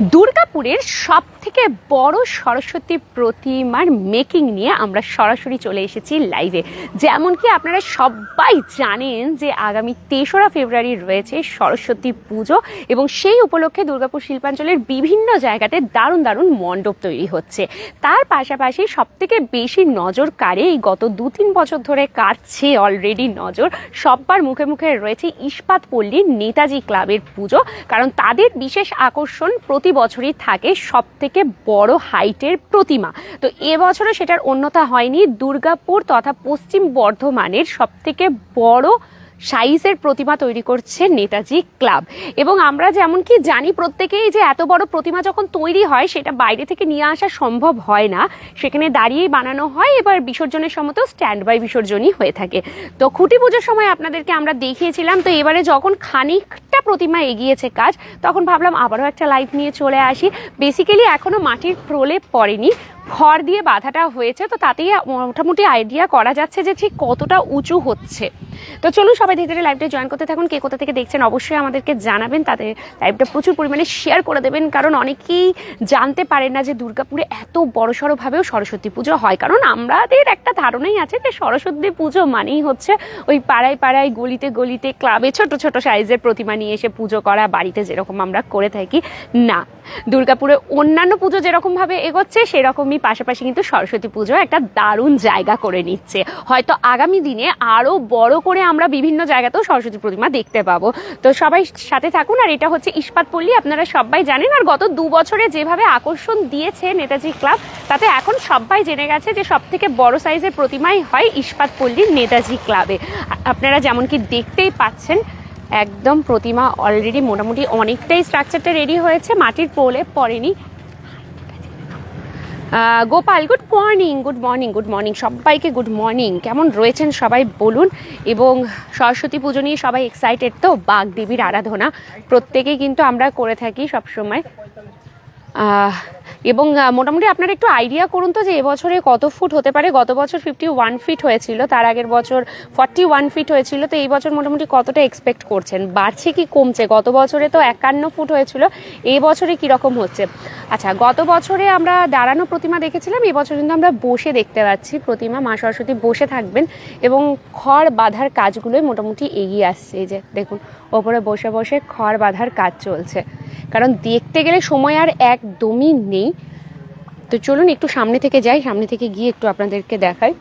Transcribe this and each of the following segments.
দুর্গাপুরের সব থেকে বড় সরস্বতী প্রতিমার মেকিং নিয়ে আমরা সরাসরি চলে এসেছি লাইভে যেমন কি আপনারা সবাই জানেন যে আগামী তেসরা ফেব্রুয়ারি রয়েছে সরস্বতী পুজো এবং সেই উপলক্ষে দুর্গাপুর শিল্পাঞ্চলের বিভিন্ন জায়গাতে দারুণ দারুণ মণ্ডপ তৈরি হচ্ছে। তার পাশাপাশি সব থেকে বেশি নজর কাড়ে এই গত দু তিন বছর ধরে কাটছে অলরেডি নজর সব্বার মুখে মুখে রয়েছে ইস্পাত পল্লীর নেতাজি ক্লাবের পুজো। কারণ তাদের বিশেষ আকর্ষণ বছরই থাকে সব থেকে বড় হাইটের প্রতিমা। তো এবছরও সেটার অন্যতা হয়নি। দুর্গাপুর তথা পশ্চিম বর্ধমানের সব থেকে বড় সাইজের প্রতিমা তৈরি করছে নেতাজি ক্লাব। এবং আমরা যেমন কি জানি প্রত্যেকেই যে এত বড় প্রতিমা যখন তৈরি হয়, সেটা বাইরে থেকে নিয়ে আসা সম্ভব হয় না। সেখানে দাঁড়িয়েই বানানো হয়, এবার বিসর্জনের সময় তো স্ট্যান্ড বাই বিসর্জনই হয়ে থাকে। তো খুঁটি পুজোর সময় আপনাদেরকে আমরা দেখিয়েছিলাম, তো এবারে যখন খানিকটা প্রতিমা এগিয়েছে কাজ, তখন ভাবলাম আবারও একটা লাইভ নিয়ে চলে আসি। বেসিক্যালি এখনও মাটির প্রলেপ পড়েনি। খড় দিয়ে বাঁধাটা হয়েছে, তো তাতেই মোটামুটি আইডিয়া করা যাচ্ছে যে ঠিক কতটা উঁচু হচ্ছে। তো চলুন সবাই ধীরে ধীরে লাইভটা জয়েন করতে থাকুন, কে কোথা থেকে দেখছেন অবশ্যই আমাদেরকে জানাবেন, তাদের লাইভটা প্রচুর পরিমাণে শেয়ার করে দেবেন, কারণ অনেকেই জানতে পারেন না যে দুর্গাপুরে এত বড়সড়ভাবেও সরস্বতী পুজো হয়। কারণ আমাদের একটা ধারণাই আছে যে সরস্বতী পুজো মানেই হচ্ছে ওই পাড়ায় পাড়ায়, গলিতে গলিতে ক্লাবে ছোট ছোট সাইজের প্রতিমা নিয়ে এসে পুজো করা, বাড়িতে যেরকম আমরা করে থাকি, না। দুর্গাপুরে অন্যান্য পুজো যেরকমভাবে এগোচ্ছে, সেরকমই পাশাপাশি কিন্তু সরস্বতী পুজো একটা দারুণ জায়গা করে নিচ্ছে। হয়তো আগামী দিনে আরও বড় করে আমরা বিভিন্ন জায়গাতেও সরস্বতী প্রতিমা দেখতে পাবো। তো সবাই সাথে থাকুন, আর এটা হচ্ছে ইস্পাত পল্লী আপনারা সবাই জানেন। আর গত দু বছরে যেভাবে আকর্ষণ দিয়েছে নেতাজি ক্লাব, তাতে এখন সবাই জেনে গেছে যে সব থেকে বড় সাইজের প্রতিমাই হয় ইস্পাত পল্লীর নেতাজি ক্লাবে। আপনারা যেমন কি দেখতেই পাচ্ছেন, একদম প্রতিমা অলরেডি মোটামুটি অনেকটাই স্ট্রাকচারটা রেডি হয়েছে, মাটির পোলে পড়েনি। Gopal good morning good morning good morning সবাইকে গুড মর্নিং কেমন রয়েছেন সবাই বলুন। এবং সরস্বতী পুজো নিয়ে সবাই এক্সাইটেড তো বাঘ দেবীর আরাধনা। প্রত্যেকেই কিন্তু আমরা করে থাকি সবসময়। এবং মোটামুটি আপনারা একটু আইডিয়া করুন তো যে এবছরে কত ফুট হতে পারে। গত বছর ফিফটি ওয়ান ফিট হয়েছিল, তার আগের বছর ফর্টি ওয়ান ফিট হয়েছিল, তো এই বছর মোটামুটি কতটা এক্সপেক্ট করছেন? বাড়ছে কি কমছে? গত বছরে তো একান্ন ফুট হয়েছিল এই বছরে কীরকম হচ্ছে? আচ্ছা গত বছরে আমরা দাঁড়ানো প্রতিমা দেখেছিলাম এবছর কিন্তু আমরা বসে দেখতে পাচ্ছি। প্রতিমা, মা সরস্বতী বসে থাকবেন এবং খড় বাঁধার কাজগুলোই মোটামুটি এগিয়ে আসছে। যে দেখুন, ওপরে বসে বসে খড় বাঁধার কাজ চলছে। কারণ দেখতে গেলে সময় আর একদমই নেই। তো চলুন একটু সামনে থেকে যাই, সামনে থেকে গিয়ে একটু আপনাদেরকে দেখাই।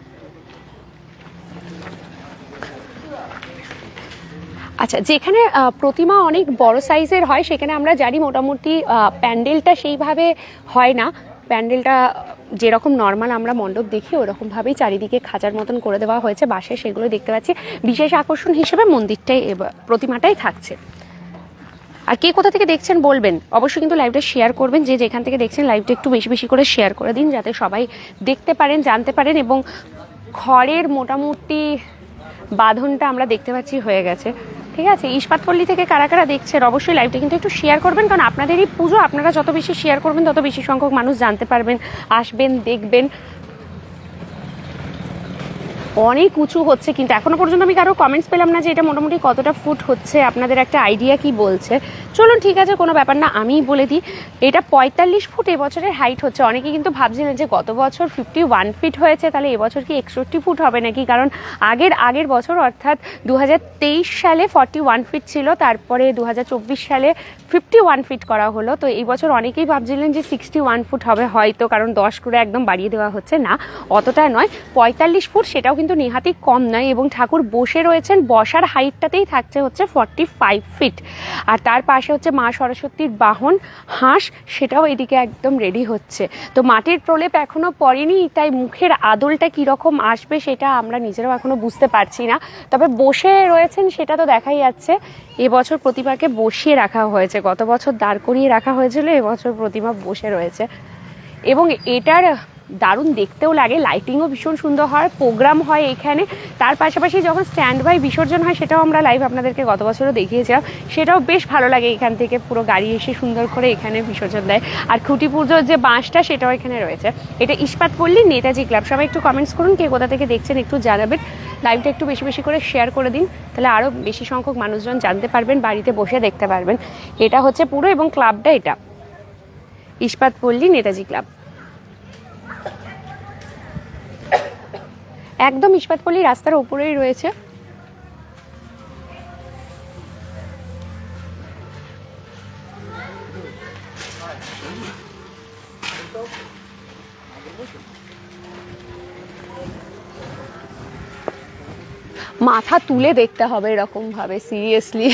আচ্ছা যেখানে প্রতিমা অনেক বড় সাইজের হয়, সেখানে আমরা জানি মোটামুটি প্যান্ডেলটা সেইভাবে হয় না। প্যান্ডেলটা যেরকম নর্মাল আমরা মণ্ডপ দেখি, ওরকমভাবেই চারিদিকে খাঁচার মতন করে দেওয়া হয়েছে বাসে সেগুলো দেখতে পাচ্ছি। বিশেষ আকর্ষণ হিসেবে মন্দিরটাই প্রতিমাটাই থাকছে। আর কে কোথা থেকে দেখছেন বলবেন। অবশ্যই কিন্তু লাইভটা শেয়ার করবেন, যে যেখান থেকে দেখছেন লাইভটা একটু বেশি বেশি করে শেয়ার করে দিন, যাতে সবাই দেখতে পারেন, জানতে পারেন এবং খড়ের মোটামুটি বাঁধনটা আমরা দেখতে পাচ্ছি হয়ে গেছে। ঠিক আছে, ইস্পাতপল্লী থেকে কারা কারা দেখছেন, অবশ্যই লাইভটা কিন্তু একটু শেয়ার করবেন, কারণ আপনাদেরই পুজো, আপনারা যত বেশি শেয়ার করবেন, তত বেশি সংখ্যক মানুষ জানতে পারবেন, আসবেন, দেখবেন। অনেক উঁচু হচ্ছে, কিন্তু এখনও পর্যন্ত আমি কারও কমেন্টস পেলাম না যে এটা মোটামুটি কতটা ফুট হচ্ছে, আপনাদের একটা আইডিয়া কি বলছে। চলুন, ঠিক আছে, কোনো ব্যাপার না, আমিই বলে দিই। এটা পঁয়তাল্লিশ ফুট এবছরের হাইট হচ্ছে। অনেকে কিন্তু ভাবছিলেন যে গত বছর ফিফটি ওয়ান ফিট হয়েছে, তাহলে এবছর কি একষট্টি ফুট হবে নাকি? কারণ আগের আগের বছর, অর্থাৎ দু হাজার তেইশ সালে ফর্টি ওয়ান ফিট ছিল, তারপরে দু হাজার চব্বিশ সালে ফিফটি ওয়ান ফিট করা হলো। তো এই বছর অনেকেই ভাবছিলেন যে সিক্সটি ওয়ান ফুট হবে, হয়তো, কারণ দশ করে একদম বাড়িয়ে দেওয়া হচ্ছে। না, অতটা নয়, পঁয়তাল্লিশ ফুট সেটাও কিন্তু নেহাতি কম নয় এবং ঠাকুর বসে রয়েছেন, বসার হাইটটাতেই থাকছে হচ্ছে ফর্টি ফাইভ ফিট আর তার পাশে হচ্ছে মা সরস্বতীর বাহন, হাঁস, সেটাও এদিকে একদম রেডি হচ্ছে। তো মাটির প্রলেপ এখনও পড়েনি, তাই মুখের আদলটা কীরকম আসবে সেটা আমরা নিজেরাও এখনও বুঝতে পারছি না। তবে বসে রয়েছেন সেটা তো দেখাই যাচ্ছে। এবছর প্রতিমাকে বসিয়ে রাখা হয়েছে, গত বছর দাঁড় করিয়ে রাখা হয়েছিল, এবছর প্রতিমা বসে রয়েছে। এবং এটার দারুণ দেখতেও লাগে লাইটিংও ভীষণ সুন্দর হয় প্রোগ্রাম হয় এখানে। তার পাশাপাশি যখন স্ট্যান্ড বাই বিসর্জন হয়, সেটাও আমরা লাইভ আপনাদেরকে গত বছরও দেখিয়েছিলাম। সেটাও বেশ ভালো লাগে এখান থেকে পুরো গাড়ি এসে সুন্দর করে এখানে বিসর্জন দেয়। আর খুঁটি পুজোর যে বাঁশটা, সেটাও এখানে রয়েছে। এটা ইস্পাত পল্লী নেতাজি ক্লাব। সবাই একটু কমেন্টস করুন, কে কোথা থেকে দেখছেন একটু জানাবেন। লাইভটা একটু বেশি বেশি করে শেয়ার করে দিন, তাহলে আরও বেশি সংখ্যক মানুষজন জানতে পারবেন, বাড়িতে বসে দেখতে পারবেন। এটা হচ্ছে পুরো এবং ক্লাবটা এটা। ইস্পাত পল্লী নেতাজি ক্লাব। একদম ইস্পাতপল্লী রাস্তার উপরেই রয়েছে। মাথা তুলে দেখতে হবে এরকম ভাবে সিরিয়াসলি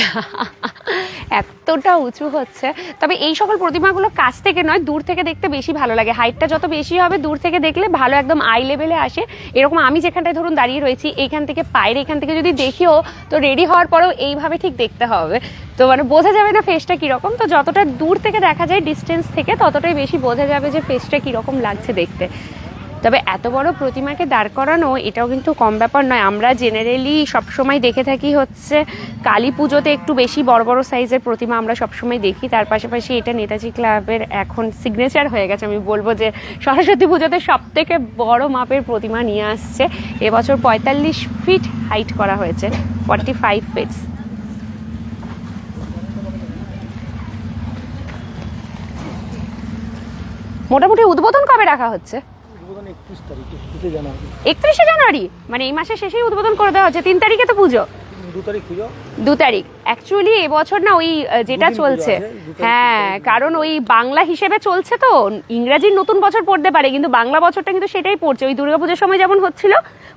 এতটা উঁচু হচ্ছে। তবে এই সকল প্রতিমাগুলো কাছ থেকে নয়, দূর থেকে দেখতে বেশি ভালো লাগে। হাইটটা যত বেশি হবে, দূর থেকে দেখলে ভালো একদম আই লেভেলে আসে। এরকম আমি যেখানটায় ধরুন দাঁড়িয়ে রয়েছি, এইখান থেকে পায়ের এখান থেকে যদি দেখিও, তো রেডি হওয়ার পরেও এইভাবে ঠিক দেখতে হবে। তো মানে বোঝা যাবে না ফেসটা কীরকম। তো যতটা দূর থেকে দেখা যায় ডিস্টেন্স থেকে ততটাই বেশি বোঝা যাবে যে ফেসটা কীরকম লাগছে দেখতে। তবে এত বড় প্রতিমাকে দাঁড় করানো, এটাও কিন্তু কম ব্যাপার নয়। আমরা জেনারেলি সবসময় দেখে থাকি হচ্ছে কালী পুজোতে একটু বেশি বড় বড় সাইজের প্রতিমা আমরা সবসময় দেখি। তার পাশাপাশি এটা নেতাজি ক্লাবের এখন সিগনেচার হয়ে গেছে। আমি বলব যে সরস্বতী পুজোতে সব থেকে বড় মাপের প্রতিমা নিয়ে আসছে। এবছর পঁয়তাল্লিশ ফিট হাইট করা হয়েছে ফর্টি ফাইভ ফিটস মোটামুটি উদ্বোধন কবে রাখা হচ্ছে? একত্রিশ জানুয়ারি? মানে এই মাসের শেষেই উদ্বোধন করে দেওয়া হচ্ছে। তিন তারিখে তো পুজো। দু তারিখ পুজো। দু তারিখ। অ্যাকচুয়ালি এবছর না ওই যেটা চলছে। তারিখ, হ্যাঁ কারণ ওই বাংলা হিসেবে চলছে তো ইংরাজির নতুন বছর পড়তে পারে কিন্তু বাংলা বছরটা কিন্তু সেটাই পড়ছে। ওই দুর্গাপুজোর সময় যেমন হচ্ছিল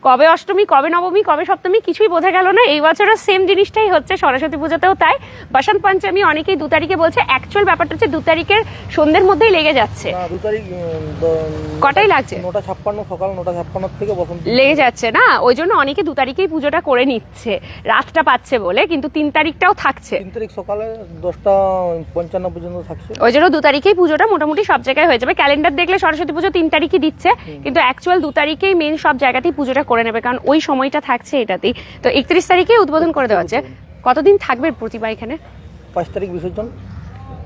কবে অষ্টমী কবে নবমী কবে সপ্তমী কিছুই বোঝা গেল না এই বছরও সেম জিনিসটাই হচ্ছে সরস্বতী পুজোতেও তাই। বসন্ত পঞ্চমী অনেকেই দু তারিখে বলছে অ্যাকচুয়াল ব্যাপারটা হচ্ছে দু তারিখের সন্ধ্যের মধ্যেই লেগে যাচ্ছে। দু তারিখ কটাই লাগছে? নটা ছাপ্পান্ন সকাল নটা ছাপ্পান্ন থেকে বসন্ত লেগে যাচ্ছে না ওই জন্য অনেকে দু তারিখেই পুজোটা করে নিচ্ছে রাতটা পাচ্ছে বলে কিন্তু তিন তারিখটাও থাকছে। তিন তারিখ সকালে দশটা পঞ্চান্ন পর্যন্ত থাকছে। ওই জন্য দু তারিখেই পুজোটা মোটামুটি সব জায়গায় হয়ে যাবে। ক্যালেন্ডার দেখলে সরস্বতী পুজো তিন তারিখই দিচ্ছে কিন্তু অ্যাকচুয়াল দু তারিখেই মেন সব জায়গাতেই পুজোটা করে নেবে কারণ ওই সময়টা থাকছে এটাতেই। তো একত্রিশ তারিখেই উদ্বোধন করে দেওয়া হচ্ছে কতদিন থাকবে প্রতিভা এখানে? পাঁচ তারিখ বিসর্জন।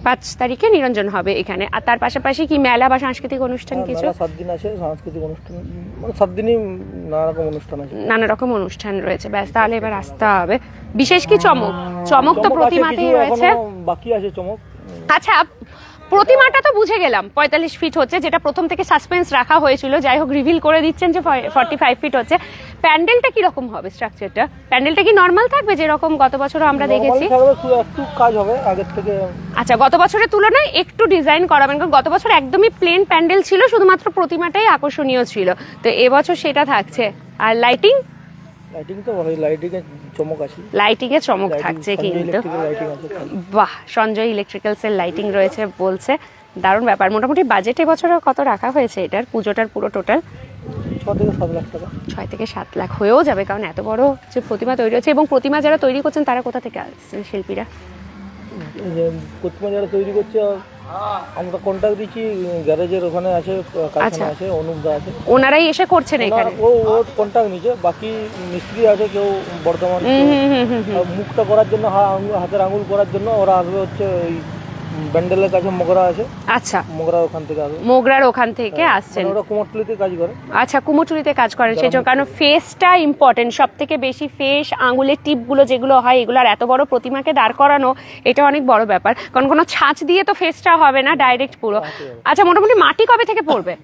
পাঁচ তারিখে নিরঞ্জন হবে এখানে। আর তার পাশাপাশি কি মেলা বা সাংস্কৃতিক অনুষ্ঠান হ্যাঁ, কিছু? সাত দিন আছে সাংস্কৃতিক অনুষ্ঠান মানে সাত দিনই নানা রকম অনুষ্ঠান আছে। নানা রকম অনুষ্ঠান রয়েছে। ব্যাস তাহলে এবার আসতে হবে। বিশেষ কি চমক? চমক তো প্রতিমাতেই রয়েছে। বাকি আছে চমক। আচ্ছা প্রতিমাটা তো বুঝে গেলাম। পঁয়তাল্লিশ ফিট হচ্ছে যেটা প্রথম থেকে সাসপেন্স রাখা হয়েছিল। যাই হোক রিভিল করে দিচ্ছেন যে ফর্টি ফাইভ ফিট হচ্ছে। প্যান্ডেলটা কীরকম হবে স্ট্রাকচারটা প্যান্ডেলটা কি নর্মাল থাকবে যেরকম গত বছর আমরা দেখেছি? একটু কাজ হবে আগের থেকে আচ্ছা গত বছরের তুলনায় একটু ডিজাইন করাবেন কারণ গত বছর একদমই প্লেন প্যান্ডেল ছিল শুধুমাত্র প্রতিমাটাই আকর্ষণীয় ছিল। তো এবছর সেটা থাকছে। আর লাইটিং লাইটিং তো ভালোই লাইটিং এর চমক আছে। লাইটিং এ চমক থাকছে কিন্তু। বাহ সঞ্জয় ইলেকট্রিক্যালস এর লাইটিং রয়েছে বলছে। দারুণ ব্যাপার। মোটামুটি বাজেট এবছর কত রাখা হয়েছে এটার? পুজোটার পুরো টোটাল ছ লাখ টাকা। ছয় থেকে সাত লাখ হয়েও যাবে কারণ এত বড় যে প্রতিমা তৈরি হচ্ছে এবং প্রতিমা যারা তৈরি করছেন তারা কোথা থেকে আসছেন শিল্পীরা? প্রতিমা যারা তৈরি করছে আমরা কন্ট্যাক্ট দিচ্ছি গ্যারেজের ওখানে আছে আচ্ছা। কারখানা আছে অনুপদা আছে। ওনারাই এসে করছেন এখানে? ও ও কন্ট্যাক্ট নিচে বাকি মিস্ত্রি আছে কেউ বর্ধমান মুখটা করার জন্য হাতের আঙুল করার জন্য ওরা আসবে হচ্ছে ওই ব্যান্ডেলের কাছে মোগরা আছে। আচ্ছা। মোগরা ওখান থেকে আসে। মোগরার ওখান থেকে আসছেন। মানে ওরা কুমোরটুলিতে কাজ করে। আচ্ছা কুমোরটুলিতে কাজ করেন। সেই জন্য কারণ ফেসটা ইম্পর্টেন্ট সব থেকে বেশি ফেস আঙুলের টিপগুলো যেগুলো হয় এগুলো আর এত বড় প্রতিমাকে দাঁড় করানো এটা অনেক বড় ব্যাপার। কারণ কোনো ছাঁচ দিয়ে তো ফেসটা হবে না ডাইরেক্ট পুরো। আচ্ছা মোটামুটি মাটি কবে থেকে পড়বে?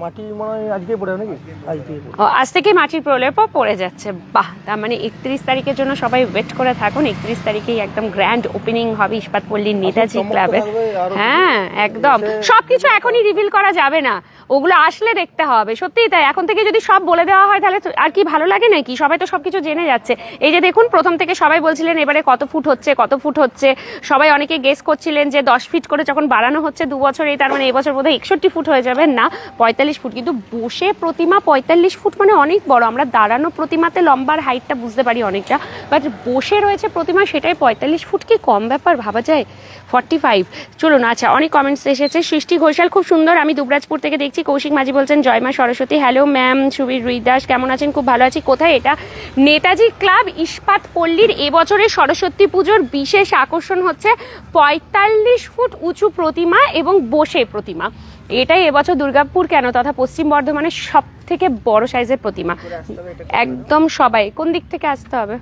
মাটি মনে পড়ে নাকি? আজকে আজ থেকে মাটির প্রলেপ পড়ে যাচ্ছে। বাহ তার মানে একত্রিশ তারিখের জন্য সবাই ওয়েট করে থাকুন। একত্রিশ তারিখেই একদম গ্র্যান্ড ওপেনিং হবে ইস্পাত পল্লীর নেতাজি ক্লাবে হ্যাঁ একদম। সবকিছু এখনই রিভিল করা যাবে না। ওগুলো আসলে দেখতে হবে। সত্যিই তাই। এখন থেকে যদি সব বলে দেওয়া হয় তাহলে আর কি ভালো লাগে নাকি? সবাই তো সবকিছু জেনে যাচ্ছে। এই যে দেখুন প্রথম থেকে সবাই বলছিলেন এবারে কত ফুট হচ্ছে কত ফুট হচ্ছে। সবাই অনেকে গেস করছিলেন যে দশ ফিট করে যখন বাড়ানো হচ্ছে দু বছরেই তার মানে এবছর বোধহয় একষট্টি ফুট হয়ে যাবে না। পঁয়তাল্লিশ ফুট। কিন্তু বসে প্রতিমা পঁয়তাল্লিশ ফুট মানে অনেক বড়। আমরা দাঁড়ানো প্রতিমাতে লম্বার হাইটটা বুঝতে পারি অনেকটা। বাট বসে রয়েছে প্রতিমা সেটাই পঁয়তাল্লিশ ফুট কি কম ব্যাপার ভাবা যায়? ফর্টি ফাইভ চলুন আচ্ছা অনেক কমেন্টস এসেছে। সৃষ্টি ঘোষাল খুব সুন্দর। আমি দুবরাজপুর থেকে দেখছি। কৌশিক মাঝি বলছেন জয়মা সরস্বতী। হ্যালো ম্যাম সুবীর রুইদাস কেমন আছেন? খুব ভালো আছি। কোথায় এটা? নেতাজি ক্লাব ইস্পাত পল্লীর এবছরের সরস্বতী পুজোর বিশেষ আকর্ষণ হচ্ছে পঁয়তাল্লিশ ফুট উঁচু প্রতিমা এবং বসে প্রতিমা। এটাই এবছর দুর্গাপুর কেন তথা পশ্চিম বর্ধমানের সব থেকে বড় সাইজের প্রতিমা? একদম সবাই। কোন দিক থেকে আসতে হবে?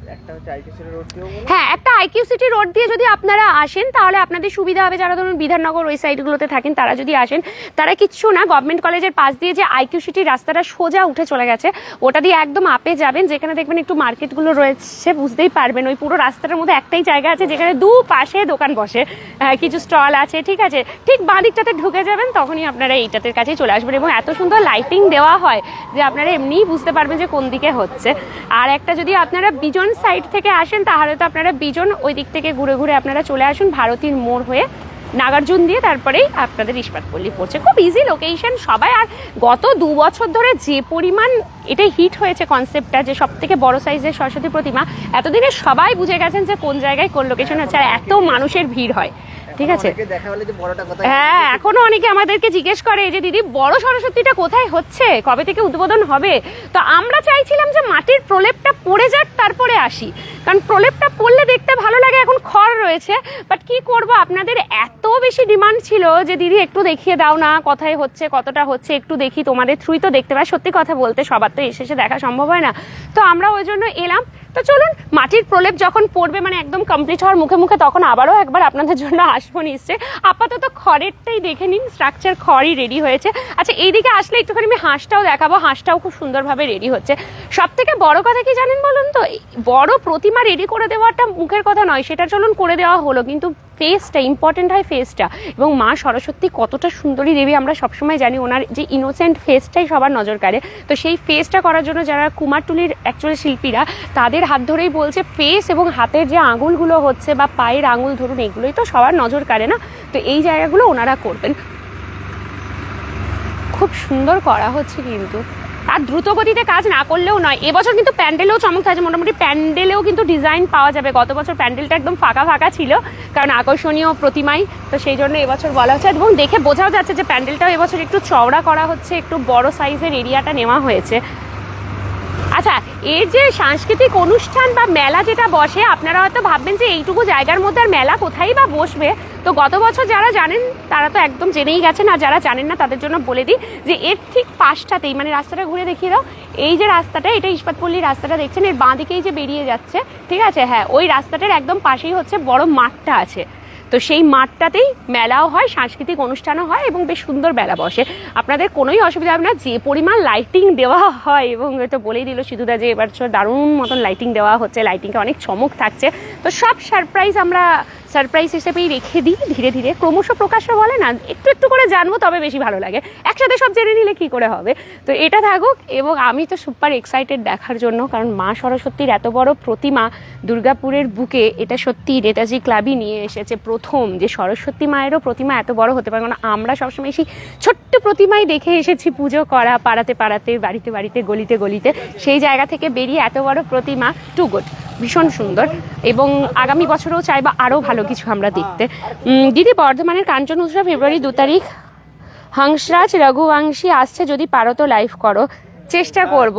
হ্যাঁ একটা আইকিউ সিটি রোড দিয়ে যদি আপনারা আসেন তাহলে আপনাদের সুবিধা হবে যারা ধরুন বিধাননগর ওই সাইডগুলোতে থাকেন তারা যদি আসেন তারা কিচ্ছু না গভর্নমেন্ট কলেজের পাশ দিয়ে যে আইকিউ সিটির রাস্তাটা সোজা উঠে চলে গেছে ওটা দিয়ে একদম আপে যাবেন যেখানে দেখবেন একটু মার্কেটগুলো রয়েছে বুঝতেই পারবেন। ওই পুরো রাস্তাটার মধ্যে একটাই জায়গা আছে যেখানে দু পাশে দোকান বসে আহ, কিছু স্টল আছে ঠিক আছে? ঠিক বাঁ দিকটাতে ঢুকে যাবেন তখনই আপনারা এইটাতে কাছে চলে আসবেন এবং এত সুন্দর লাইটিং দেওয়া হয় যে আপনারা এমনিই বুঝতে পারবেন যে কোন দিকে হচ্ছে। আর একটা যদি আপনারা বিজন সাইড থেকে আসেন, তাহলে তো আপনারা বিজন ওই দিক থেকে ঘুরে ঘুরে আপনারা চলে আসুন ভারতীর মোড় হয়ে নাগার্জুন দিয়ে, তারপরেই আপনাদের ইস্পাতপল্লী পড়ছে। খুব ইজি লোকেশন সবাই। আর গত দু বছর ধরে যে পরিমাণ এটাই হিট হয়েছে কনসেপ্টটা যে সব থেকে বড় সাইজের সরস্বতী প্রতিমা, এতদিনে সবাই বুঝে গেছেন যে কোন জায়গায় কোন লোকেশন হচ্ছে, আর এত মানুষের ভিড় হয়। ঠিক আছে? হ্যাঁ এখনও অনেকে আমাদেরকে জিজ্ঞেস করে যে দিদি বড় সরস্বতীটা কোথায় হচ্ছে? কবে থেকে উদ্বোধন হবে? তো আমরা চাইছিলাম যে মাটির প্রলেপটা পড়ে যাক তারপরে আসি। কারণ প্রলেপটা পড়লে দেখতে ভালো লাগে এখন খড় রয়েছে। বাট কি করব আপনাদের এত বেশি ডিমান্ড ছিল যে দিদি একটু দেখিয়ে দাও না কোথায় হচ্ছে কতটা হচ্ছে একটু দেখি তোমাদের থ্রুই তো দেখতে পাই সত্যি কথা বলতে সবার তো এসে এসে দেখা সম্ভব হয় না। তো আমরা ওই জন্য এলাম। তো চলুন মাটির প্রলেপ যখন পড়বে মানে একদম কমপ্লিট হওয়ার মুখে মুখে তখন আবারও একবার আপনাদের জন্য আসব। নিশ্চয় আপাতত খড়েরটাই দেখে নিন স্ট্রাকচার খড়ই রেডি হয়েছে। আচ্ছা এইদিকে আসলে একটুখানি আমি হাঁসটাও দেখাবো, হাঁসটাও খুব সুন্দরভাবে রেডি হচ্ছে। সব থেকে বড়ো কথা কি জানেন বলুন তো বড় প্রতিমা রেডি করে দেওয়াটা মুখের কথা নয় সেটা চলুন করে দেওয়া হলো, কিন্তু ফেসটা ইম্পর্টেন্ট হয় ফেসটা এবং মা সরস্বতী কতটা সুন্দরী দেবী, আমরা সবসময় জানি ওনার যে ইনোসেন্ট ফেসটাই সবার নজর কাড়ে। তো সেই ফেসটা করার জন্য যারা কুমারটুলির অ্যাকচুয়ালি শিল্পীরা, তাদের হাত ধরেই বলছে ফেস এবং হাতের যে আঙুলগুলো হচ্ছে বা পায়ের আঙুল ধরুন, এগুলোই তো সবার নজর কাড়ে না? তো এই জায়গাগুলো ওনারা করবেন। খুব সুন্দর করা হচ্ছে কিন্তু। আর দ্রুত গতিতে কাজ না করলেও নয়। এবছর কিন্তু প্যান্ডেলেও চমক আছে। মোটামুটি প্যান্ডেলেও কিন্তু ডিজাইন পাওয়া যাবে। গত বছর প্যান্ডেলটা একদম ফাঁকা ফাঁকা ছিল, কারণ আকর্ষণীয় প্রতিমাই। তো সেই জন্য এবছর বলা হচ্ছে। এবং দেখে বোঝাও যাচ্ছে যে প্যান্ডেলটাও এবছর একটু চওড়া করা হচ্ছে, একটু বড় সাইজের এরিয়াটা নেওয়া হয়েছে। আচ্ছা এর যে সাংস্কৃতিক অনুষ্ঠান বা মেলা যেটা বসে, আপনারা হয়তো ভাববেন যে এইটুকু জায়গার মধ্যে আর মেলা কোথায় বা বসবে? তো গত বছর যারা জানেন, তারা তো একদম জেনেই গেছেন, আর যারা জানেন না, তাদের জন্য বলে দিই যে এর ঠিক পাশটাতেই মানে রাস্তাটা ঘুরে দেখিয়ে দাও, এই যে রাস্তাটা, এটা ইস্পাতপল্লির রাস্তাটা দেখছেন, এর বাঁ দিকেই যে বেরিয়ে যাচ্ছে, ঠিক আছে? হ্যাঁ ওই রাস্তাটার একদম পাশেই হচ্ছে বড় মাঠটা আছে। তো সেই মাঠটাতেই মেলাও হয়, সাংস্কৃতিক অনুষ্ঠানও হয় এবং বেশ সুন্দর মেলা বসে। আপনাদের কোনোই অসুবিধা হবে না, যে পরিমাণ লাইটিং দেওয়া হয়, এবং তো বলেই দিল সিধুদা যে এবার দারুণ মতন লাইটিং দেওয়া হচ্ছে লাইটিংটা অনেক চমক থাকছে। তো সব সারপ্রাইজ আমরা সারপ্রাইজ হিসেবেই রেখে দিই ধীরে ধীরে। ক্রমশ প্রকাশ্য বলে না, একটু একটু করে জানব, তবে বেশি ভালো লাগে। একসাথে সব জেনে নিলে কী করে হবে? তো এটা থাকুক, এবং আমি তো সুপার এক্সাইটেড দেখার জন্য, কারণ মা সরস্বতীর এত বড় প্রতিমা দুর্গাপুরের বুকে, এটা সত্যি নেতাজি ক্লাবই নিয়ে এসেছে প্রথম যে সরস্বতী মায়েরও প্রতিমা এত বড় হতে পারে। কারণ আমরা সবসময় সেই ছোট্ট প্রতিমাই দেখে এসেছি পুজো করা, পাড়াতে পাড়াতে, বাড়িতে বাড়িতে, গলিতে গলিতে। সেই জায়গা থেকে বেরিয়ে এত বড় প্রতিমা টু গুড ভীষণ সুন্দর এবং আগামী বছরেও চাইবা আরও ভালো কিছু আমরা দেখতে। দিদি, বর্ধমানের কাঞ্চন উৎসব ফেব্রুয়ারি দু তারিখ। হংসরাজ রঘুবংশী আসছে যদি পারো তো লাইভ করো। চেষ্টা করব।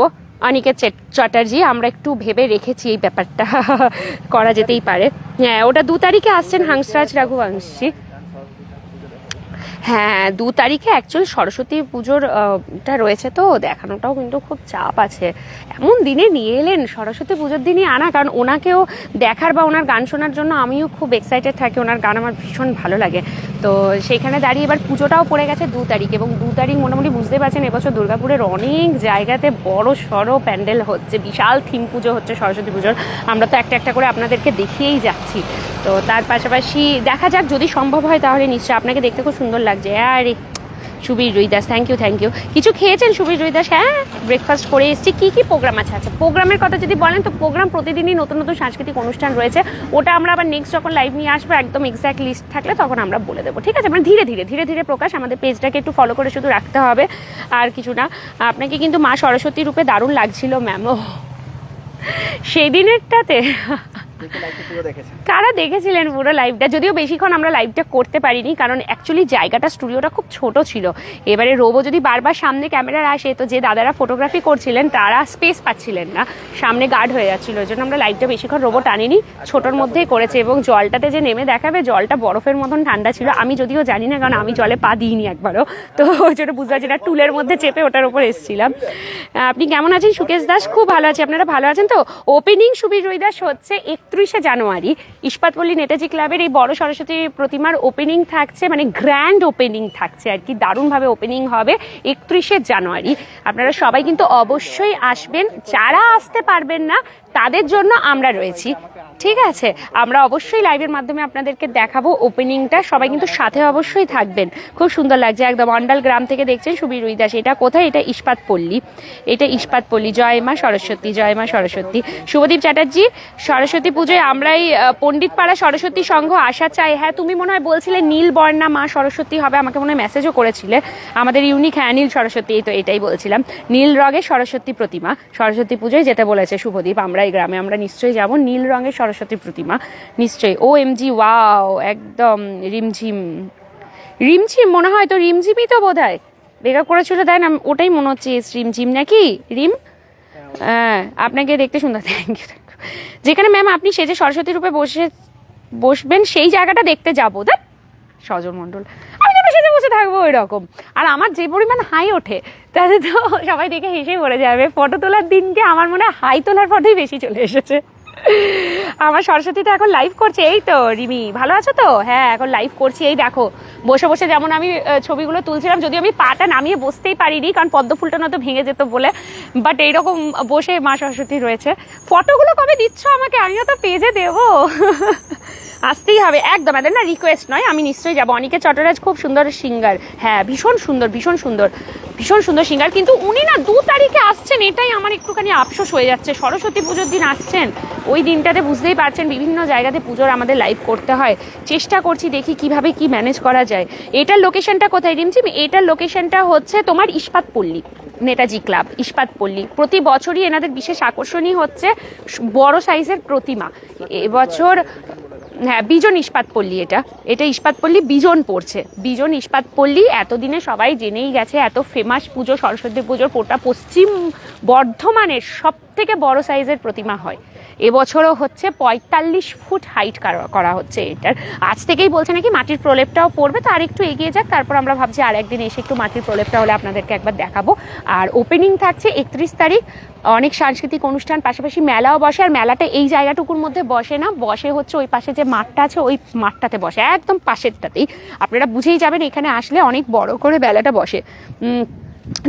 অনিকেত চট্টার্জি আমরা একটু ভেবে রেখেছি এই ব্যাপারটা। করা যেতেই পারে। হ্যাঁ ওটা দু তারিখে আসছেন হংসরাজ রঘুবংশী। হ্যাঁ দু তারিখে অ্যাকচুয়ালি সরস্বতী পুজোর আহ, টা রয়েছে তো দেখানোটাও কিন্তু খুব চাপ আছে। এমন দিনে নিয়ে এলেন সরস্বতী পুজোর দিনই আনা কারণ ওনাকেও দেখার বা ওনার গান শোনার জন্য আমিও খুব এক্সাইটেড থাকি ওনার গান আমার ভীষণ ভালো লাগে। তো সেইখানে দাঁড়িয়ে এবার পুজোটাও পড়ে গেছে দু তারিখ এবং দু তারিখ মোটামুটি বুঝতে পারছেন, এবছর দুর্গাপুরের অনেক জায়গাতে বড় সড়ো প্যান্ডেল হচ্ছে, বিশাল থিম পুজো হচ্ছে সরস্বতী পুজোর। আমরা তো একটা একটা করে আপনাদেরকে দেখিয়েই যাচ্ছি। তো তার পাশাপাশি দেখা যাক যদি সম্ভব হয় তাহলে নিশ্চয়ই আপনাকে দেখতে খুব সুন্দর লাগছে। আরে Subir Ruidas thank you thank you কিছু খেয়েছেন সুবীর রুইদাস? হ্যাঁ ব্রেকফাস্ট করে এসেছি। কী কী প্রোগ্রাম আছে? আচ্ছা প্রোগ্রামের কথা যদি বলেন, তো প্রোগ্রাম প্রতিদিনই নতুন নতুন সাংস্কৃতিক অনুষ্ঠান রয়েছে। ওটা আমরা আবার নেক্সট যখন লাইভ নিয়ে আসব, একদম এক্স্যাক্ট লিস্ট থাকলে তখন আমরা বলে দেবো। ঠিক আছে? মানে ধীরে ধীরে ধীরে ধীরে প্রকাশ আমাদের পেজটাকে একটু ফলো করে শুধু রাখতে হবে। আর কিছু না। আপনাকে কিন্তু মা সরস্বতী রূপে দারুণ লাগছিল ম্যামও সেই দিনেরটাতে কারা দেখেছিলেন পুরো লাইভটা যদিও বেশিক্ষণ আমরা লাইভটা করতে পারিনি, কারণ অ্যাকচুয়ালি জায়গাটা স্টুডিওটা খুব ছোট ছিল। এবারে রোবো যদি বারবার সামনে ক্যামেরার আসে, তো যে দাদারা ফটোগ্রাফি করছিলেন, তারা স্পেস পাচ্ছিলেন না। সামনে গার্ড হয়ে যাচ্ছিল ওই জন্য আমরা লাইভটা বেশিক্ষণ রোবো টানিনি। ছোটোর মধ্যেই করেছে এবং জলটাতে যে নেমে দেখাবে, জলটা বরফের মতন ঠান্ডা ছিল। আমি যদিও জানি না, কারণ আমি জলে পা দিইনি একবারও। তো ওই জন্য বুঝতে পারছি না, টুলের মধ্যে চেপে ওটার উপর এসেছিলাম। আপনি কেমন আছেন সুকেশ দাস? খুব ভালো আছি। আপনারা ভালো আছেন তো? ওপেনিং সুবীর দাস হচ্ছে একত্রিশে জানুয়ারি। ইস্পাতপল্লী নেতাজি ক্লাবের এই বড় সরস্বতী প্রতিমার ওপেনিং থাকছে মানে গ্র্যান্ড ওপেনিং থাকছে আর কি, দারুণভাবে ওপেনিং হবে একত্রিশে জানুয়ারি। আপনারা সবাই কিন্তু অবশ্যই আসবেন, যারা আসতে পারবেন না তাদের জন্য আমরা রয়েছি। ঠিক আছে? আমরা অবশ্যই লাইভের মাধ্যমে আপনাদেরকে দেখাবো ওপেনিংটা সবাই কিন্তু সাথে অবশ্যই থাকবেন। খুব সুন্দর লাগছে। একদম অন্ডাল গ্রাম থেকে দেখছেন সুবীর রুইদাস। এটা কোথায়? এটা ইস্পাত পল্লী। এটা ইস্পাত পল্লী। জয় মা সরস্বতী, জয় মা সরস্বতী। শুভদীপ চ্যাটার্জি, সরস্বতী পুজোয় আমরাই পণ্ডিতপাড়া সরস্বতী সংঘ আসা চাই। হ্যাঁ তুমি মনে হয় বলছিলে নীল বর্ণা মা সরস্বতী হবে। আমাকে মনে হয় মেসেজও করেছিলে। আমাদের ইউনিক হ্যাঁ নীল সরস্বতী, এই তো এটাই বলছিলাম। নীল রঙের সরস্বতী প্রতিমা। সরস্বতী পুজোয় যেতে বলেছে শুভদীপ, আমরা এই গ্রামে, আমরা নিশ্চয়ই যাব। নীল রঙের সরস্বতী প্রতিমা, নিশ্চয়ই। ও এম জি ওয়াও একদম রিমঝিম। রিমঝিম মনে হয় তো রিমঝিমই তো বোধ হয় বেকার করেছিল তাই না? ওটাই মনে হচ্ছে রিমঝিম নাকি? রিম? হ্যাঁ আপনাকে দেখতে সুন্দর। থ্যাংক ইউ যেখানে ম্যাম আপনি সেজে সরস্বতী রূপে বসে, বসবেন, সেই জায়গাটা দেখতে যাব। দেখ সজল মণ্ডল। থাকব ওই রকম আর আমার যে পরিমাণ হাই ওঠে, তাতে তো সবাই দেখে হেসে পড়ে যাবে। ফটো তোলার দিনকে আমার মনে হয় হাই তোলার ফটোই বেশি চলে এসেছে। আমার সরস্বতী তো এখন লাইভ করছে। এই তো, রিমি, ভালো আছো তো? হ্যাঁ এখন লাইভ করছি। এই দেখো, বসে বসে যেমন আমি ছবিগুলো তুলছিলাম, যদিও আমি পাটা নামিয়ে বসতেই পারিনি, কারণ পদ্ম ফুলটা নয়তো ভেঙে যেত বলে। বাট এইরকম বসে মা সরস্বতী রয়েছে। ফটোগুলো কবে দিচ্ছ আমাকে? আমিও তো পেজে দেবো। আসতেই হবে। একদম এদের না রিকোয়েস্ট নয়, আমি নিশ্চয়ই যাব। অনিকে চটরাজ খুব সুন্দর সিঙ্গার। হ্যাঁ ভীষণ সুন্দর ভীষণ সুন্দর ভীষণ সুন্দর সিঙ্গার। কিন্তু উনি না দু তারিখে আসছেন, এটাই আমার একটুখানি আফসোস হয়ে যাচ্ছে। সরস্বতী পুজোর দিন আসছেন, ওই দিনটাতে বুঝতেই পারছেন বিভিন্ন জায়গাতে পুজোর আমাদের লাইভ করতে হয়। চেষ্টা করছি দেখি কীভাবে কি ম্যানেজ করা যায়। এটার লোকেশনটা কোথায় রিমঝিম এটার লোকেশনটা হচ্ছে তোমার ইস্পাত পল্লী নেতাজি ক্লাব ইস্পাত পল্লী প্রতি বছরই এনাদের বিশেষ আকর্ষণই হচ্ছে বড় সাইজের প্রতিমা। এবছর হ্যাঁ বিজন ইস্পাত পল্লী এটা। এটা ইস্পাত পল্লী বিজন পড়ছে। বিজন ইস্পাত পল্লী এতদিনে সবাই জেনেই গেছে, এত ফেমাস পুজো, সরস্বতী পুজোর পোটা পশ্চিম বর্ধমানের সব থেকে বড় সাইজের প্রতিমা হয়। এবছরও হচ্ছে পঁয়তাল্লিশ ফুট হাইট করা হচ্ছে এটার। আজ থেকেই বলছে নাকি মাটির প্রলেপটাও পড়বে, তো আর একটু এগিয়ে যাক, তারপর আমরা ভাবছি আর একদিন এসে একটু মাটির প্রলেপটা হলে আপনাদেরকে একবার দেখাবো। আর ওপেনিং থাকছে একত্রিশ তারিখ, অনেক সাংস্কৃতিক অনুষ্ঠান, পাশাপাশি মেলাও বসে, আর মেলাটা এই জায়গাটুকুর মধ্যে বসে না, বসে হচ্ছে ওই পাশে যে মাঠটা আছে, ওই মাঠটাতে বসে, একদম পাশেরটাতেই। আপনারা বুঝেই যাবেন, এখানে আসলে অনেক বড় করে মেলাটা বসে।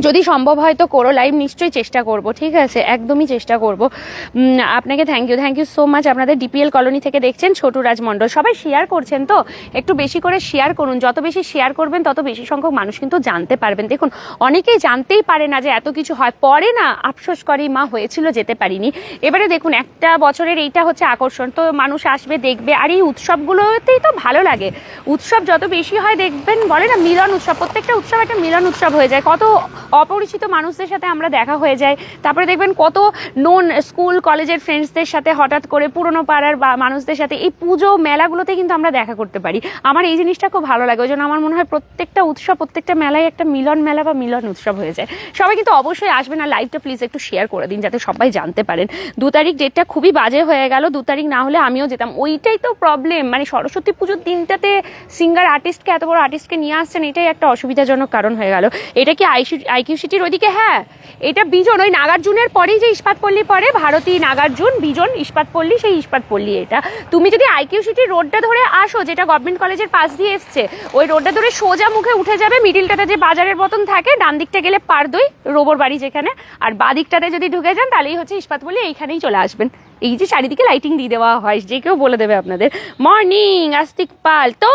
যদি সম্ভব হয় তো করো লাইভ নিশ্চয়ই চেষ্টা করব, ঠিক আছে? একদমই চেষ্টা করব। আপনাকে thank you thank you so much আপনাদের ডিপিএল কলোনি থেকে দেখছেন ছোটু রাজ মণ্ডল সবাই শেয়ার করছেন তো? একটু বেশি করে শেয়ার করুন। যত বেশি শেয়ার করবেন, তত বেশি সংখ্যক মানুষ কিন্তু জানতে পারবেন। দেখুন, অনেকেই জানতেই পারে না যে এত কিছু হয়। পরে না, আফসোস করি মা হয়েছিল, যেতে পারিনি। এবারে দেখুন, একটা বছরের এইটা হচ্ছে আকর্ষণ। তো মানুষ আসবে, দেখবে, আর এই উৎসবগুলোতেই তো ভালো লাগে। উৎসব যত বেশি হয়, দেখবেন, বলে না, মিলন উৎসব। প্রত্যেকটা উৎসব একটা মিলন উৎসব হয়ে যায়। কত অপরিচিত মানুষদের সাথে আমরা দেখা হয়ে যায়। তারপরে দেখবেন কত নোন স্কুল কলেজের ফ্রেন্ডসদের সাথে হঠাৎ করে পুরনো পাড়ার বা মানুষদের সাথে এই পুজো মেলাগুলোতে কিন্তু আমরা দেখা করতে পারি। আমার এই জিনিসটা খুব ভালো লাগে, ওই জন্য আমার মনে হয় প্রত্যেকটা উৎসব, প্রত্যেকটা মেলায় একটা মিলন মেলা বা মিলন উৎসব হয়ে যায়। সবাই কিন্তু অবশ্যই আসবেন আর লাইভটা প্লিজ একটু শেয়ার করে দিন, যাতে সবাই জানতে পারেন। দু তারিখ ডেটটা খুবই বাজে হয়ে গেল, দু তারিখ না হলে আমিও যেতাম। ওইটাই তো প্রবলেম মানে সরস্বতী পুজোর দিনটাতে সিঙ্গার আর্টিস্টকে এত বড় আর্টিস্টকে নিয়ে আসছেন, এটাই একটা অসুবিধাজনক কারণ হয়ে গেল। এটা কি আইকিউ সিটির ওইদিকে হ্যাঁ এটা বিজন, ওই নাগার্জুনের পরেই যে ইস্পাত পল্লী পড়ে, ভারতী নাগার্জুন, বিজন, ইস্পাত পল্লী, সেই ইস্পাত পল্লী এটা। তুমি যদি আইকিউ সিটির রোডটা ধরে আসো, যেটা গভর্নমেন্ট কলেজের পাশ দিয়ে এসছে, ওই রোডটা ধরে সোজা মুখে উঠে যাবে মিডিলটাতে যে বাজারের মতন থাকে ডান দিকটা গেলে পারদই, রোবর বাড়ি যেখানে, আর বাঁ দিকটাতে যদি ঢুকে যান, তাহলেই হচ্ছে ইস্পাত পল্লী, এইখানেই চলে আসবেন। এই যে চারিদিকে লাইটিং দিয়ে দেওয়া হয়, যে কেউ বলে দেবে আপনাদের। মর্নিং আস্তিক পাল। তো,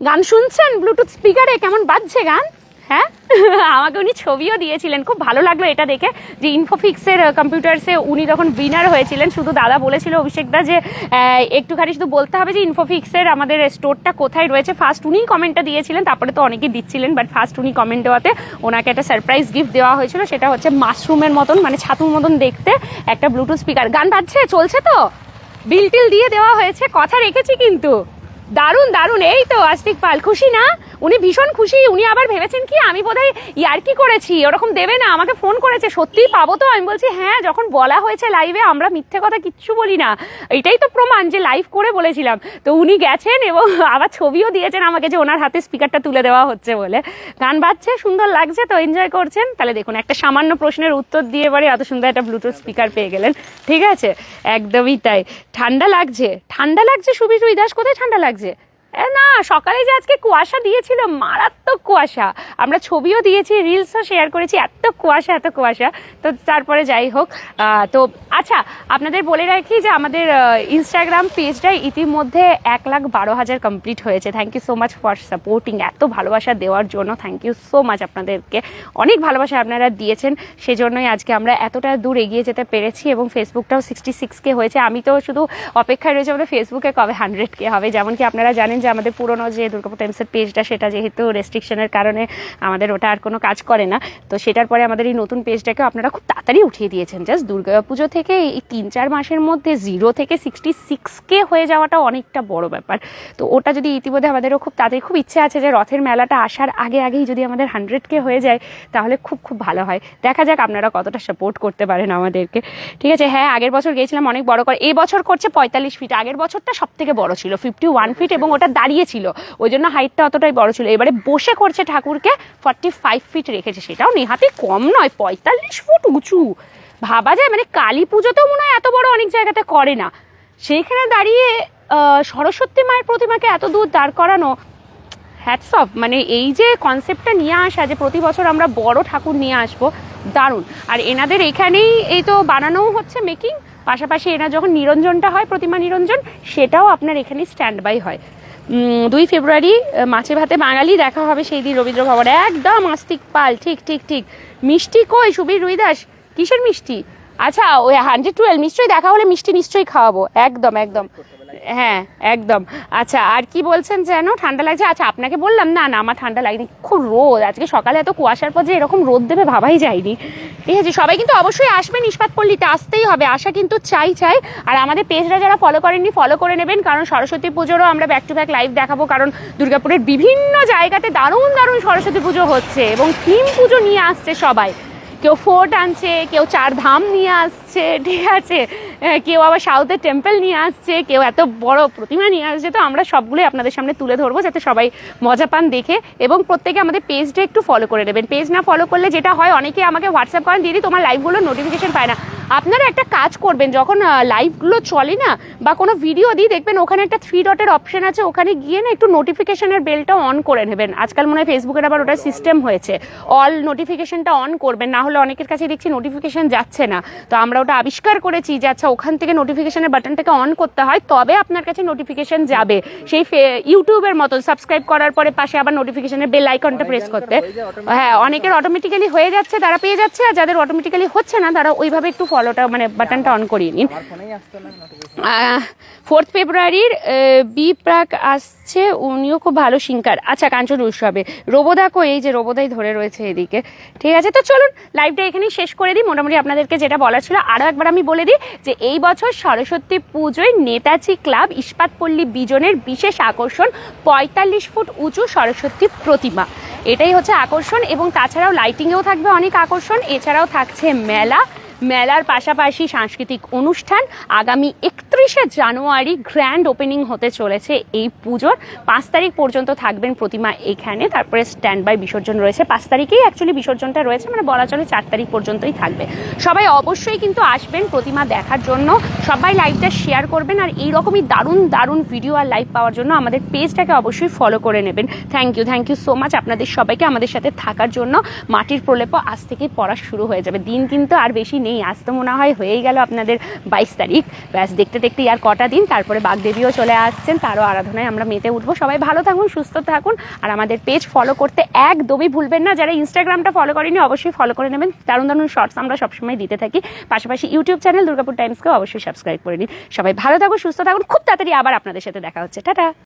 গান শুনছেন? ব্লুটুথ স্পিকারে কেমন বাজছে গান? হ্যাঁ? আমাকে উনি ছবিও দিয়েছিলেন। খুব ভালো লাগল এটা দেখে। যে ইনফোফিক্সের কম্পিউটার্সে উনি যখন উইনার হয়েছিলেন, শুধু দাদা বলেছিল অভিষেক দা যে একটুখানি শুধু বলতে হবে যে ইনফোফিক্সের আমাদের স্টোরটা কোথায় রয়েছে। ফার্স্ট উনিই কমেন্টটা দিয়েছিলেন, তারপরে তো অনেকেই দিচ্ছিলেন বাট ফার্স্ট উনি কমেন্ট দেওয়াতে ওনাকে একটা সারপ্রাইজ গিফট দেওয়া হয়েছিল, সেটা হচ্ছে মাশরুমের মতন মানে ছাতুর মতন দেখতে একটা ব্লুটুথ স্পিকার গান বাজছে? চলছে তো? বিল টিল দিয়ে দেওয়া হয়েছে। কথা রেখেছি কিন্তু। দারুণ দারুণ। এই তো আস্তিক পাল। খুশি না? উনি ভীষণ খুশি, উনি আবার ভেবেছেন কি, আমি বোধহয় ইয়ার্কি করেছি? ওরকম দেবে না, আমাকে ফোন করেছে, সত্যিই পাবো তো? আমি বলছি হ্যাঁ যখন বলা হয়েছে লাইভে আমরা মিথ্যে কথা কিচ্ছু বলি না। এটাই তো প্রমাণ যে লাইভ করে বলেছিলাম। তো উনি গেছেন এবং আবার ছবিও দিয়েছেন আমাকে যে ওনার হাতে স্পিকারটা তুলে দেওয়া হচ্ছে বলে। গান বাজছে, সুন্দর লাগছে, তো এনজয় করছেন। তাহলে দেখুন, একটা সামান্য প্রশ্নের উত্তর দিয়ে এবারে এত সুন্দর একটা ব্লুটুথ স্পিকার পেয়ে গেলেন। ঠিক আছে? একদমই তাই। ঠান্ডা লাগছে? ঠান্ডা লাগছে? সুবীর, দাস, কোথায় ঠান্ডা লাগছে? না, সকালে যে আজকে কুয়াশা দিয়েছিল, মারাত্মক কুয়াশা। আমরা ছবিও দিয়েছি রিলসও শেয়ার করেছি, এত কুয়াশা এত কুয়াশা। তো তারপরে যাই হোক তো আচ্ছা আপনাদের বলে রাখি যে আমাদের ইনস্টাগ্রাম পেজটা ইতিমধ্যে এক লাখ বারো হাজার কমপ্লিট হয়েছে। Thank you so much for supporting এত ভালোবাসা দেওয়ার জন্য। থ্যাংক ইউ সো মাচ আপনাদেরকে। অনেক ভালোবাসা আপনারা দিয়েছেন, সেজন্যই আজকে আমরা এতটা দূর এগিয়ে যেতে পেরেছি এবং ফেসবুকটাও সিক্সটি সিক্সকে হয়েছে। আমি তো শুধু অপেক্ষায় রয়েছে, আমাদের ফেসবুকে কবে হান্ড্রেড কে হবে? যেমন কি আপনারা জানেন যে আমাদের পুরনো যে দুর্গাপুর টাইমসের পেজটা সেটা যেহেতু রেস্ট্রিকশনের কারণে আমাদের ওটা আর কোনো কাজ করে না, তো সেটার পরে আমাদের এই নতুন পেজটাকেও আপনারা খুব তাড়াতাড়ি উঠিয়ে দিয়েছেন। জাস্ট দুর্গাপুজো থেকে এই তিন চার মাসের মধ্যে জিরো থেকে সিক্সটি সিক্স কে হয়ে যাওয়াটা অনেকটা বড় ব্যাপার। তো ওটা যদি ইতিমধ্যে আমাদেরও খুব তাড়াতাড়ি, খুব ইচ্ছে আছে যে রথের মেলাটা আসার আগে আগেই যদি আমাদের হান্ড্রেড কে হয়ে যায়, তাহলে খুব খুব ভালো হয়। দেখা যাক আপনারা কতটা সাপোর্ট করতে পারেন আমাদেরকে। ঠিক আছে হ্যাঁ আগের বছর গিয়েছিলাম অনেক বড় করে এই বছর করছে পঁয়তাল্লিশ ফিট আগের বছরটা সব থেকে বড় ছিল ফিফটি ওয়ান ফিট এবং ওটা দাঁড়িয়ে ছিল ওই জন্য হাইটটা অতটাই বড় ছিল। এবারে বসে করছে ঠাকুরকে ফর্টি ফাইভ ফিট রেখেছে। সেটাও নেহাতি কম নয়, পঁয়তাল্লিশ ফুট উঁচু। ভাবা যায় মানে কালী পুজোতেও মনে হয় এত বড় অনেক জায়গাতে করে না। সেইখানে দাঁড়িয়ে সরস্বতী মায়ের প্রতিমাকে এত দূর দাঁড় করানো হ্যাটস অফ মানে এই যে কনসেপ্টটা নিয়ে আসা, যে প্রতি বছর আমরা বড় ঠাকুর নিয়ে আসব, দারুণ। আর এনাদের এখানেই এই তো বানানোও হচ্ছে মেকিং পাশাপাশি এনা যখন নিরঞ্জনটা হয়, প্রতিমা নিরঞ্জন, সেটাও আপনার এখানেই স্ট্যান্ড বাই হয়। দুই ফেব্রুয়ারি মাছে ভাতে বাঙালি, দেখা হবে সেই দিন রবীন্দ্র ভবনে। একদম আস্তিক পাল, ঠিক ঠিক ঠিক। মিষ্টি কই, সুবীর রুইদাস? কিসের মিষ্টি? আচ্ছা ওই হান্ড্রেড টুয়েলভ নিশ্চয়ই দেখা হলে মিষ্টি নিশ্চয়ই খাওয়াবো। একদম একদম। হ্যাঁ একদম। আচ্ছা আর কি বলছেন যেন? ঠান্ডা লাগছে? আচ্ছা আপনাকে বললাম না না, আমার ঠান্ডা লাগেনি। খুব রোদ। আজকে সকালে এত কুয়াশার পর যে এরকম রোদ দেবে ভাবাই যায়নি। ঠিক আছে, সবাই কিন্তু অবশ্যই আসবেন ইস্পাত পল্লীতে আসতেই হবে। আসা কিন্তু চাই চাই। আর আমাদের পেজরা যারা ফলো করেননি ফলো করে নেবেন, কারণ সরস্বতী পুজোরও আমরা ব্যাক টু ব্যাক লাইভ দেখাবো, কারণ দুর্গাপুরের বিভিন্ন জায়গাতে দারুণ দারুণ সরস্বতী পুজো হচ্ছে এবং থিম পুজো নিয়ে আসছে সবাই। কেউ ফোর্ট আনছে, কেউ চার ধাম নিয়ে আসছে, ঠিক আছে? কেউ আবার সাউথের টেম্পল নিয়ে আসছে, কেউ এত বড় প্রতিমা নিয়ে আসছে, তো আমরা সবগুলোই আপনাদের সামনে তুলে ধরবো যাতে সবাই মজা পান, দেখে এবং প্রত্যেকে আমাদের পেজটা একটু ফলো করে নেবেন। পেজ না ফলো করলে যেটা হয়, অনেকে আমাকে হোয়াটসঅ্যাপ করেন, দিদি, তোমার লাইভগুলোর নোটিফিকেশন পায় না। আপনারা একটা কাজ করবেন, যখন লাইভগুলো চলে না, বা কোনো ভিডিও দিই, দেখবেন ওখানে একটা থ্রি ডটের অপশন আছে, ওখানে গিয়ে না একটু নোটিফিকেশনের বেলটা অন করে নেবেন। আজকাল মনে হয় ফেসবুকের আবার ওটা সিস্টেম হয়েছে। অল নোটিফিকেশনটা অন করবেন, না হলে অনেকের কাছে দেখছি নোটিফিকেশন যাচ্ছে না। তো আমরা ওটা আবিষ্কার করেছি যে আচ্ছা ওখান থেকে নোটিফিকেশনের বাটনটাকে অন করতে হয়, তবে আপনার কাছে নোটিফিকেশন যাবে। সেই ইউটিউবের মতো সাবস্ক্রাইব করার পরে পাশে আবার নোটিফিকেশনের বেল আইকনটা প্রেস করতে। হ্যাঁ অনেকের অটোমেটিক্যালি হয়ে যাচ্ছে, তারা পেয়ে যাচ্ছে, আর যাদের অটোমেটিক্যালি হচ্ছে না, তারা ওইভাবে একটু ফলোটা মানে বাটনটা অন করিয়ে নিন। ফোর্থ ফেব্রুয়ারির বি প্রাক আসছে, উনিও খুব ভালো সিঙ্কার আচ্ছা কাঞ্চন উৎসবে। রোবোদাকো এই যে রোবোদাই ধরে রয়েছে এদিকে। ঠিক আছে, তো চলুন লাইভটা এখানেই শেষ করে দিই। মোটামুটি আপনাদেরকে যেটা বলা ছিল আরও একবার আমি বলে দিই যে এই বছর সরস্বতী পুজোয় নেতাজি ক্লাব ইস্পাতপল্লী বিজনের বিশেষ আকর্ষণ পঁয়তাল্লিশ ফুট উঁচু সরস্বতী প্রতিমা। এটাই হচ্ছে আকর্ষণ এবং তাছাড়াও লাইটিংয়েও থাকবে অনেক আকর্ষণ। এছাড়াও থাকছে মেলা। মেলার পাশাপাশি সাংস্কৃতিক অনুষ্ঠান আগামী একত্রিশে জানুয়ারি গ্র্যান্ড ওপেনিং হতে চলেছে এই পুজোর। পাঁচ তারিখ পর্যন্ত থাকবেন প্রতিমা এখানে, তারপরে স্ট্যান্ড বাই বিসর্জন রয়েছে। পাঁচ তারিখেই অ্যাকচুয়ালি বিসর্জনটা রয়েছে মানে বলা চলে চার তারিখ পর্যন্তই থাকবে। সবাই অবশ্যই কিন্তু আসবেন প্রতিমা দেখার জন্য। সবাই লাইভটা শেয়ার করবেন আর এইরকমই দারুণ দারুণ ভিডিও আর লাইভ পাওয়ার জন্য আমাদের পেজটাকে অবশ্যই ফলো করে নেবেন। Thank you thank you so much আপনাদের সবাইকে আমাদের সাথে থাকার জন্য। মাটির প্রলেপ আজ থেকে পড়া শুরু হয়ে যাবে। দিন কিন্তু আর বেশি নেই। আজ তো মনে হয় হয়েই গেল আপনাদের বাইশ তারিখ। ব্যাস, দেখতে দেখতে আর কটা দিন, তারপরে বাগদেবীও চলে আসছেন, তারও আরাধনায় আমরা মেতে উঠবো। সবাই ভালো থাকুন, সুস্থ থাকুন, আর আমাদের পেজ ফলো করতে একদমই ভুলবেন না। যারা ইনস্টাগ্রামটা ফলো করেনি, অবশ্যই ফলো করে নেবেন। দারুণ দারুণ শর্টস আমরা সবসময় দিতে থাকি। পাশাপাশি ইউটিউব চ্যানেল দুর্গাপুর টাইমসকেও অবশ্যই সাবস্ক্রাইব করে নিন। সবাই ভালো থাকুন, সুস্থ থাকুন, খুব তাড়াতাড়ি আবার আপনাদের সাথে দেখা হচ্ছে। টাটা!